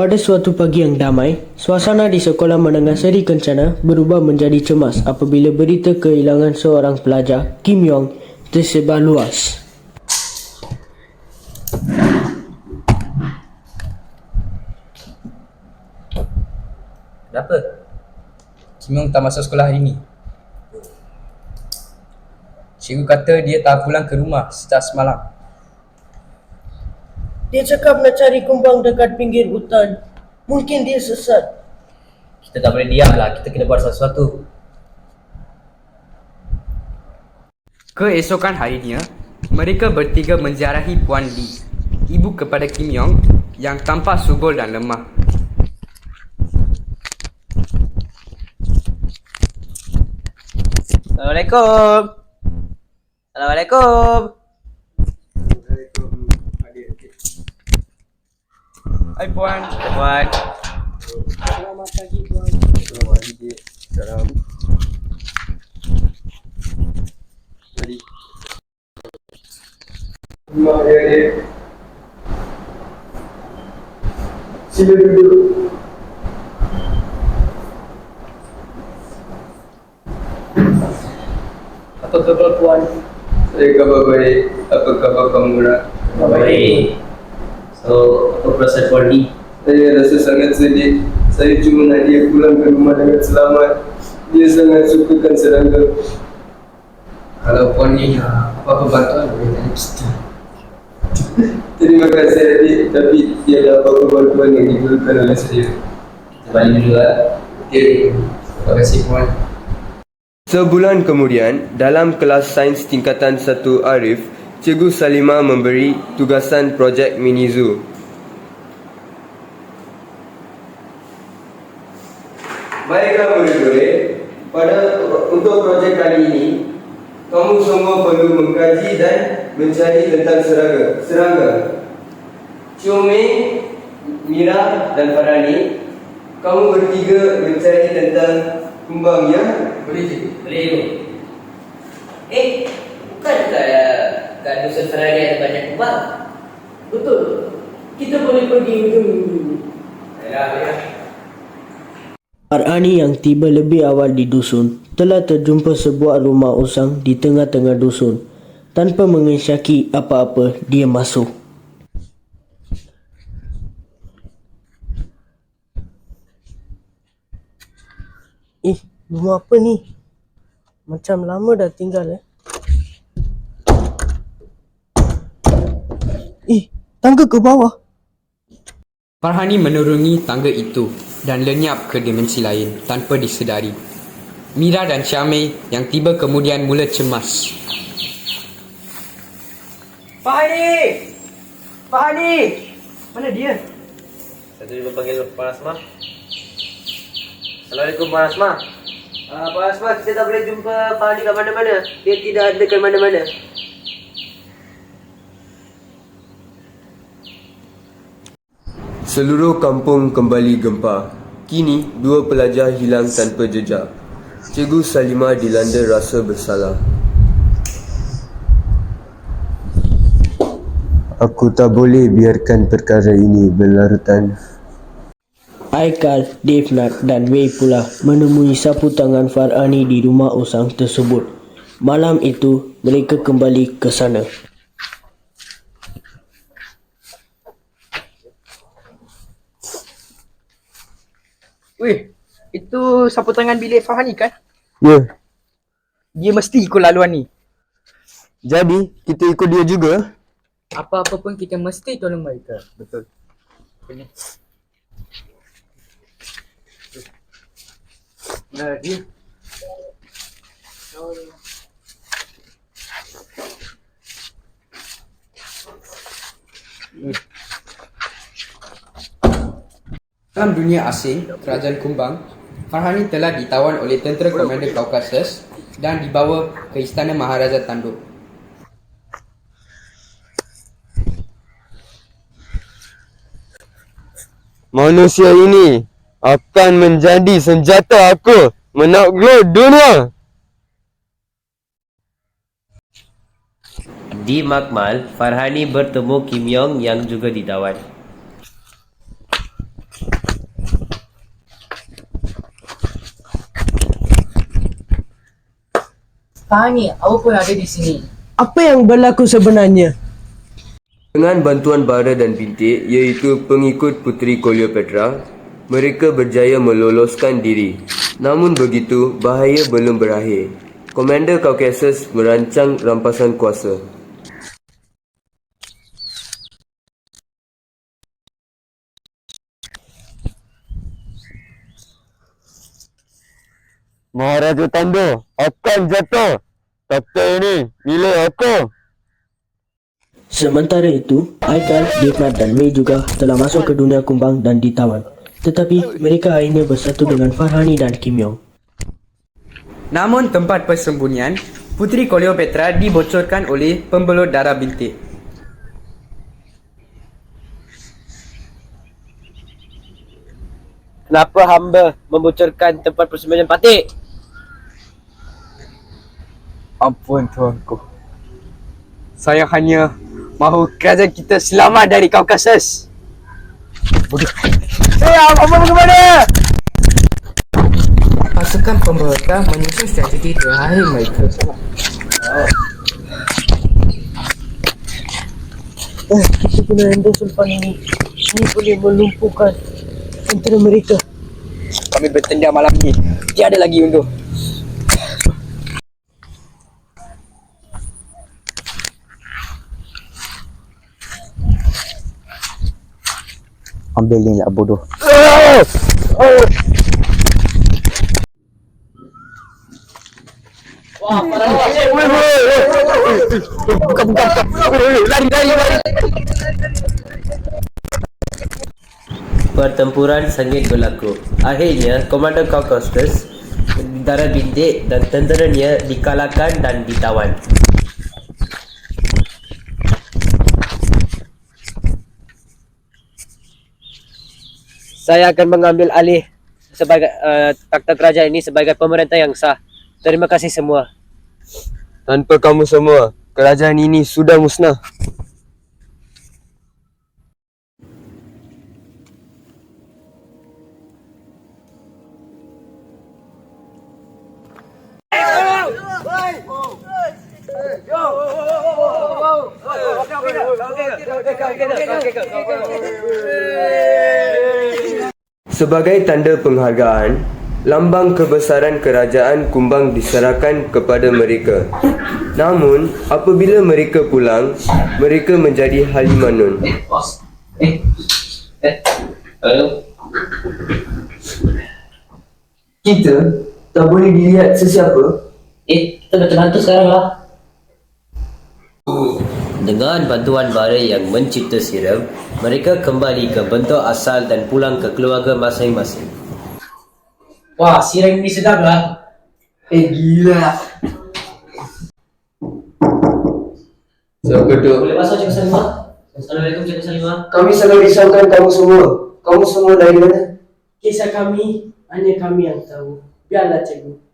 Pada suatu pagi yang damai, suasana di sekolah menengah Seri Kencana berubah menjadi cemas apabila berita kehilangan seorang pelajar, Kim Yong, tersebar luas. Kenapa? Kim Yong tak masuk sekolah hari ni. Cikgu kata dia tak pulang ke rumah sejak semalam. Dia cakap nak cari kumbang dekat pinggir hutan. Mungkin dia sesat. Kita tak boleh diam lah, kita kena buat sesuatu. Keesokan harinya, mereka bertiga menziarahi Puan Lee, ibu kepada Kim Yong yang tampak subur dan lemah. Assalamualaikum. Assalamualaikum. Hai Puan. Puan. Mak dia dia. Sila duduk. Apa khabar Puan? Saya khabar baik. Apa khabar kamu nak? Baik. So, apa perasaan ni? Saya rasa sangat sedih. Saya cuma nak dia pulang ke rumah dengan selamat. Dia sangat sukakan serangga. Kalau Puan ni apa-apa bantuan boleh tanya kita. Terima kasih adik. Tapi tiada apa-apa bantuan yang diperlukan oleh saya. Kita balik dulu lah. Okey. Terima kasih Puan. Sebulan kemudian, dalam kelas sains tingkatan 1 Arif, Cikgu Salima memberi tugasan projek mini zoo. Baiklah murid-murid, pada untuk projek kali ini, kamu semua perlu mengkaji dan mencari tentang serangga. Serangga. Ciume, Mira dan Farani, kamu bertiga mencari tentang kumbang ya? Boleh je. Boleh. Eh, bukan kat, dusun Ferrari ada banyak kubang? Betul. Kita boleh pergi ujung dulu. Yalah, yalah. Arani yang tiba lebih awal di dusun telah terjumpa sebuah rumah usang di tengah-tengah dusun. Tanpa mengesyaki apa-apa, dia masuk. Eh, rumah apa ni? Macam lama dah tinggal eh. Eh, tangga ke bawah. Farhani menuruni tangga itu dan lenyap ke dimensi lain tanpa disedari. Mira dan Syamil yang tiba kemudian mula cemas. Fahani! Fahani! Mana dia? Satu dia panggil Puan Asma. Assalamualaikum Puan Asma. Uh, Pak Asma, kita tak boleh jumpa Fahani kat mana-mana. Dia tidak ada kat mana-mana. Seluruh kampung kembali gempa. Kini, dua pelajar hilang tanpa jejak. Cikgu Salima dilanda rasa bersalah. Aku tak boleh biarkan perkara ini berlarutan. Aikal, Devnat dan Wei pula menemui sapu tangan Farhani di rumah usang tersebut. Malam itu, mereka kembali ke sana. Weh, itu sapu tangan bilik Fahani kan? Ya, Dia mesti ikut laluan ni. jadi kita ikut dia juga. Apa-apa pun kita mesti tolong mereka. Betul. Nah, dia. Dalam dunia asing, Kerajaan Kumbang, Farhani telah ditawan oleh Tentera Komander Caucasus dan dibawa ke Istana Maharaja Tanduk. Manusia ini akan menjadi senjata aku menakluk dunia. Di Makmal, Farhani bertemu Kim Yong yang juga ditawan. Fahmi, apa pun ada di sini. Apa yang berlaku sebenarnya? Dengan bantuan bara dan bintik iaitu pengikut Puteri Cleopatra, mereka berjaya meloloskan diri. Namun begitu, bahaya belum berakhir. Komander Caucasus merancang rampasan kuasa. Maharaja Tanda akan jatuh. Takhta ini milik aku. Sementara itu, Aikal, Devnat dan Mei juga telah masuk ke dunia kumbang dan ditawan. Tetapi mereka akhirnya bersatu dengan Farhani dan Kim Yong. Namun tempat persembunyian Puteri Cleopatra dibocorkan oleh pembelut darah bintik. Kenapa hamba membocorkan tempat persembunyian patik? Ampun tuanku. Saya hanya mahu kerajaan kita selamat dari Kaukasus. Bodoh. Eh, apa bagaimana? Pasukan pemberontak menyusun strategi terakhir mereka. Eh, kita kena handle Sultan ini. Ini boleh melumpuhkan antara mereka. Kami bertendang malam ini. Tiada lagi undur. Ambil ni lah bodoh. Pertempuran sengit berlaku. Akhirnya, Komander Caucasus, darah bintik dan tenteranya dikalahkan dan ditawan. Saya akan mengambil alih sebagai uh, takhta kerajaan ini sebagai pemerintah yang sah. Terima kasih semua. Tanpa kamu semua, kerajaan ini sudah musnah. Sebagai tanda penghargaan, lambang kebesaran kerajaan kumbang diserahkan kepada mereka. Namun, apabila mereka pulang, mereka menjadi halimanun. Eh. Eh. Kita tak boleh dilihat sesiapa. Eh, kita betul hantu sekarang lah. Dengan bantuan bara yang mencipta siram, mereka kembali ke bentuk asal dan pulang ke keluarga masing-masing. Wah, siram ini sedap lah. Eh gila. Siapa tu? Boleh masuk Cikgu Salimah? Assalamualaikum Cikgu Salimah. Kami sangat risaukan kamu semua. Kamu semua dari mana? Kisah kami, hanya kami yang tahu. Biarlah cikgu.